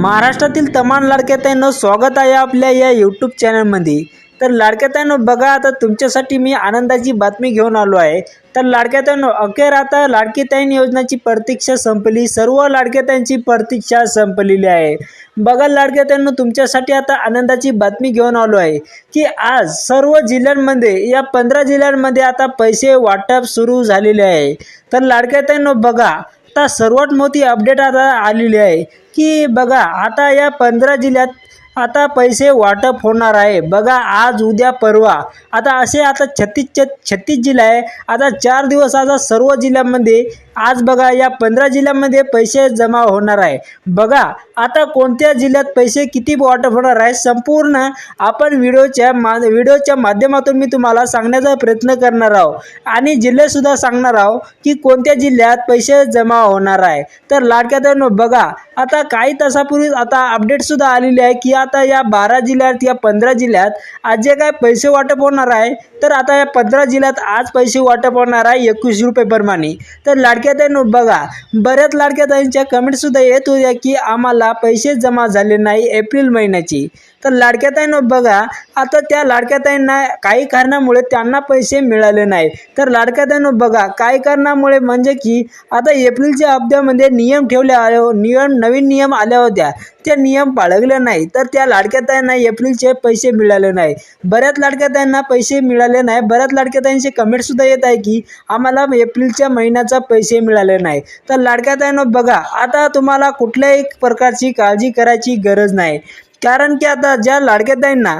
महाराष्ट्रातील तमाम लाडक्याताईनं स्वागत आहे आपल्या या यूट्यूब चॅनलमध्ये तर लाडक्याताईनं बघा आता तुमच्यासाठी मी आनंदाची बातमी घेऊन आलो आहे. तर लाडक्याताईनं अखेर आता लाडकीताईन योजनाची प्रतीक्षा संपली. सर्व लाडक्याताईंची प्रतीक्षा संपलेली आहे. बघा लाडक्याताईनं तुमच्यासाठी आता आनंदाची बातमी घेऊन आलो आहे की आज सर्व जिल्ह्यांमध्ये या पंधरा जिल्ह्यांमध्ये आता पैसे वाटप सुरू झालेले आहे. तर लाडक्याताईनं बघा आता सर्वात मोठी अपडेट आता आलेली आहे की बघा आता या पंधरा जिल्ह्यात आता पैसे वाटप होणार आहे. बघा आज उद्या परवा. आता असे आता छत्तीस छत्तीस जिल्हा आहे. आता चार दिवस आता सर्व जिल्ह्यामध्ये आज बघा या पंधरा जिल्ह्यामध्ये पैसे जमा होणार आहे. बघा आता कोणत्या जिल्ह्यात पैसे किती वाटप होणार आहे संपूर्ण आपण व्हिडिओच्या मा व्हिडिओच्या माध्यमातून मी तुम्हाला सांगण्याचा प्रयत्न करणार आहोत. आणि जिल्हेसुद्धा सांगणार आहोत की कोणत्या जिल्ह्यात पैसे जमा होणार आहे. तर लाडक्यात बघा आता काही तासापूर्वीच आता अपडेटसुद्धा आलेली आहे की आता या बारा जिल्ह्यात या पंधरा जिल्ह्यात आज जे काय पैसे वाटप होणार आहे तर आता या पंधरा जिल्ह्यात आज पैसे वाटप होणार आहे एकवीस रुपये प्रमाणे तर लाडक्याताईंनो बघा बऱ्याच लाडक्याताईंच्या कमेंटसुद्धा येत होत्या की आम्हाला पैसे जमा झाले नाही एप्रिल महिन्याची. तर लाडक्याताईंनो बघा आता त्या लाडक्याताईंना काही कारणामुळे त्यांना पैसे मिळाले नाही. तर लाडक्याताईंनो बघा काही कारणामुळे म्हणजे की आता एप्रिलच्या हप्त्यामध्ये नियम ठेवले आले नियम नवीन नियम आल्या होत्या. ते नियम बाळगले नाही तर त्या लाडक्याताईंना एप्रिलचे पैसे मिळाले नाही. बऱ्याच लाडक्याताईंना पैसे मिळाले नाही. बऱ्याच लाडक्याताईंचे कमेंटसुद्धा येत आहे की आम्हाला एप्रिलच्या महिन्याचा पैसे मिळाले नाही. तर लाडक्याताईंनो बघा आता तुम्हाला कुठल्याही प्रकारची काळजी करायची गरज नाही. कारण की आता ज्या लाडक्याताईंना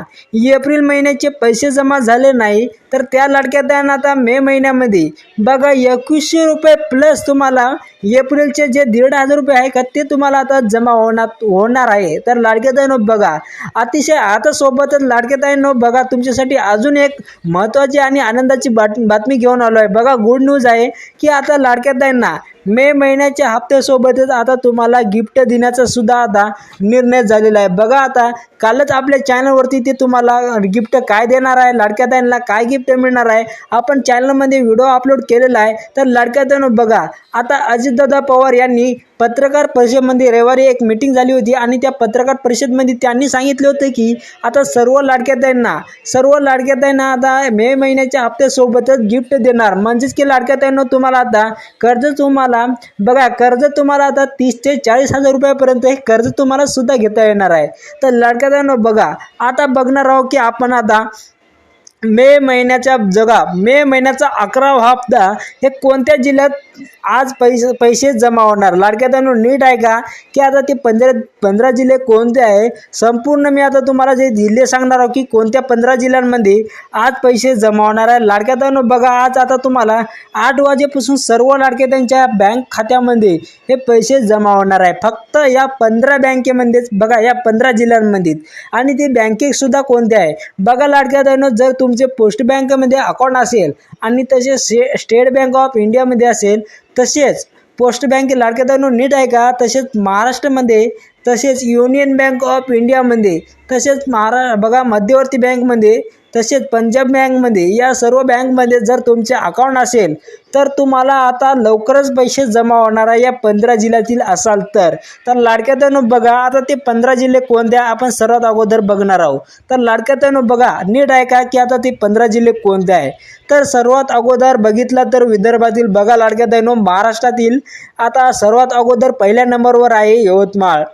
एप्रिल महिन्याचे पैसे जमा झाले नाही तर त्या लाडक्याताईंना आता मे महिन्यामध्ये बघा एकवीसशे रुपये प्लस तुम्हाला एप्रिलचे जे दीड हजार रुपये आहे का ते तुम्हाला आता जमा होणार होणार आहे. तर लाडक्याताईंनो बघा अतिशय आता सोबतच लाडक्याताईंनो बघा तुमच्यासाठी अजून एक महत्त्वाची आणि आनंदाची बाट बातमी घेऊन आलो आहे बघा गुड न्यूज आहे की आता लाडक्याताईंना मे महिन्याच्या हप्त्यासोबतच आता तुम्हाला गिफ्ट देण्याचा सुद्धा आता निर्णय झालेला आहे. बघा आता कालच आपल्या चॅनलवरती ते तुम्हाला गिफ्ट काय देणार आहे लाडक्याताईंना काय गिफ्ट मिळणार आहे आपण चॅनलमध्ये व्हिडिओ अपलोड केलेला आहे. तर लाडक्याताईंनो बघा आता अजितदादा पवार यांनी पत्रकार परिषदेमध्ये रविवारी एक मीटिंग झाली होती आणि त्या पत्रकार परिषदेमध्ये त्यांनी सांगितले होते की आता सर्व लाडक्याताईंना सर्व लाडक्याताईंना आता मे महिन्याच्या हप्त्यासोबतच गिफ्ट देणार. म्हणजेच की लाडक्याताईंना तुम्हाला आता कर्ज तुम्हाला बघा कर्ज तुम्हाला आता तीस ते चाळीस हजार रुपयापर्यंत हे कर्ज तुम्हाला सुद्धा घेता येणार आहे. तर लाडक्याताईंनो बघा आता बघणार आहोत की आपण आता मे महिन्याच्या जगा मे महिन्याचा अकरावा हप्ता हे कोणत्या जिल्ह्यात आज पैसे पैसे जमा होणार. लाडक्यातांनो नीट आहे का की आता ते पंधरा पंधरा जिल्हे कोणते आहे? संपूर्ण मी आता तुम्हाला जे जिल्हे सांगणार आहोत की कोणत्या पंधरा जिल्ह्यांमध्ये आज पैसे जमा होणार आहे. लाडक्यातांनो बघा आज आता तुम्हाला आठ वाजेपासून सर्व लाडक्यातांच्या बँक खात्यामध्ये हे पैसे जमा होणार आहे. फक्त या पंधरा बँकेमध्येच बघा या पंधरा जिल्ह्यांमध्ये. आणि ते बँकेसुद्धा कोणत्या आहे? बघा लाडक्यातांनो जर तुमचे पोस्ट बँकेमध्ये अकाउंट असेल आणि तसेच स्टे स्टेट बँक ऑफ इंडियामध्ये असेल तसेच पोस्ट बँक लाडक्यातांनो नीट आहे का? तसेच महाराष्ट्रामध्ये तसेच युनियन बँक ऑफ इंडियामध्ये तसेच महारा बघा मध्यवर्ती बँकमध्ये तसेच पंजाब बँकमध्ये या सर्व बँकमध्ये जर तुमचे अकाउंट असेल तर तुम्हाला आता लवकरच पैसे जमा होणार आहे. या पंधरा जिल्ह्यातील असाल तर तर लाडक्यातनं बघा आता ते पंधरा जिल्हे कोणते आहे आपण सर्वात अगोदर बघणार आहोत. तर लाडक्यातनं बघा नीट आहे का की आता ते पंधरा जिल्हे कोणते आहे? तर सर्वात अगोदर बघितलं तर विदर्भातील बघा लाडक्यात महाराष्ट्रातील आता सर्वात अगोदर पहिल्या नंबरवर आहे यवतमाळ.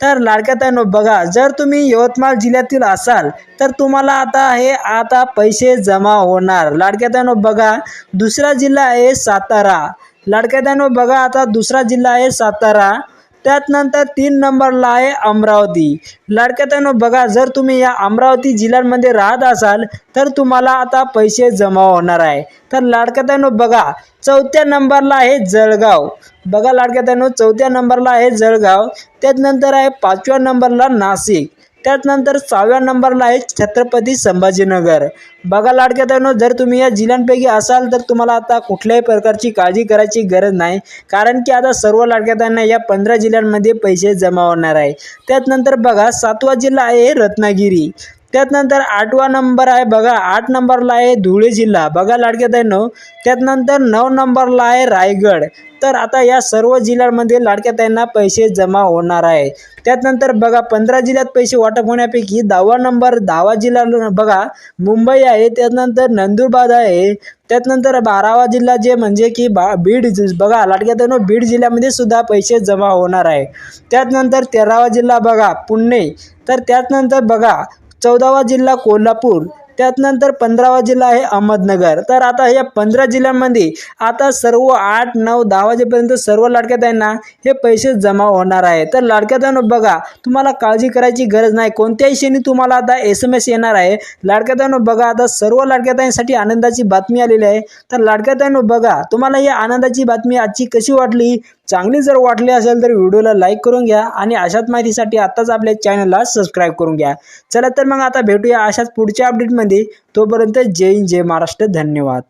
तर लाडक्यातांनो बघा जर तुम्ही यवतमाळ जिल्ह्यातील असाल तर तुम्हाला आता हे आता पैसे जमा होणार. लाडक्यातांनो बघा दुसरा जिल्हा आहे सातारा. लाडक्यातांनो बघा आता दुसरा जिल्हा आहे सातारा. त्यात नंतर तीन नंबरला आहे अमरावती. लाडक्यातांनो बघा जर तुम्ही या अमरावती जिल्ह्यांमध्ये राहत असाल तर तुम्हाला आता पैसे जमा होणार आहे. तर लाडक्यातानो बघा चौथ्या नंबरला आहे जळगाव. बघा लाडक्यातांनो चौथ्या नंबरला आहे जळगाव त्याचनंतर आहे पाचव्या नंबरला नाशिक त्याचनंतर सहाव्या नंबरला आहे छत्रपती संभाजीनगर. बघा लाडक्यातनो जर तुम्ही या जिल्ह्यांपैकी असाल तर तुम्हाला आता कुठल्याही प्रकारची काळजी करायची गरज नाही कारण की आता सर्व लाडक्यातांना या पंधरा जिल्ह्यांमध्ये पैसे जमा होणार आहे. त्याचनंतर बघा सातवा जिल्हा आहे रत्नागिरी. त्यातनंतर आठवा नंबर आहे बघा आठ नंबरला आहे धुळे जिल्हा. बघा लाडक्या ताईंनो त्यातनंतर नऊ नंबरला आहे रायगड. तर आता या सर्व जिल्ह्यांमध्ये लाडक्या ताईंना पैसे जमा होणार आहे. त्यातनंतर बघा पंधरा जिल्ह्यात पैसे वाटप होण्यापैकी दहावा नंबर दहावा जिल्हा बघा मुंबई आहे त्यानंतर नंदुरबार आहे त्यातनंतर बारावा जिल्हा जे म्हणजे की बा बीड बघा लाडक्या ताईंनो बीड जिल्ह्यामध्ये सुद्धा पैसे जमा होणार आहे. त्यातनंतर तेरावा जिल्हा बघा पुणे. तर त्यातनंतर बघा चौदावा जिल्हा कोल्हापूर त्यानंतर पंधरावा जिल्हा आहे अहमदनगर. तर आता या पंधरा जिल्ह्यांमध्ये आता सर्व आठ नऊ दहा वाजेपर्यंत सर्व लाडक्या ताईंना हे पैसे जमा होणार आहे. तर लाडक्या ताईंनो बघा तुम्हाला काळजी करायची गरज नाही. कोणत्याही क्षणी तुम्हाला आता एस एम एस येणार आहे. लाडक्या ताईंनो बघा आता सर्व लाडक्या ताईंसाठी आनंदाची बातमी आलेली आहे. तर लाडक्या ताईंनो बघा तुम्हाला ही आनंदाची बातमी आजची कशी वाटली? चांगली जर वाटली असेल तर व्हिडिओला लाईक करून घ्या आणि अशाच माहितीसाठी आत्ताच आपल्या चॅनलला सबस्क्राईब करून घ्या. चला तर मग आता भेटूया अशाच पुढच्या अपडेटमध्ये तोपर्यंत जय हिंद जय महाराष्ट्र. धन्यवाद.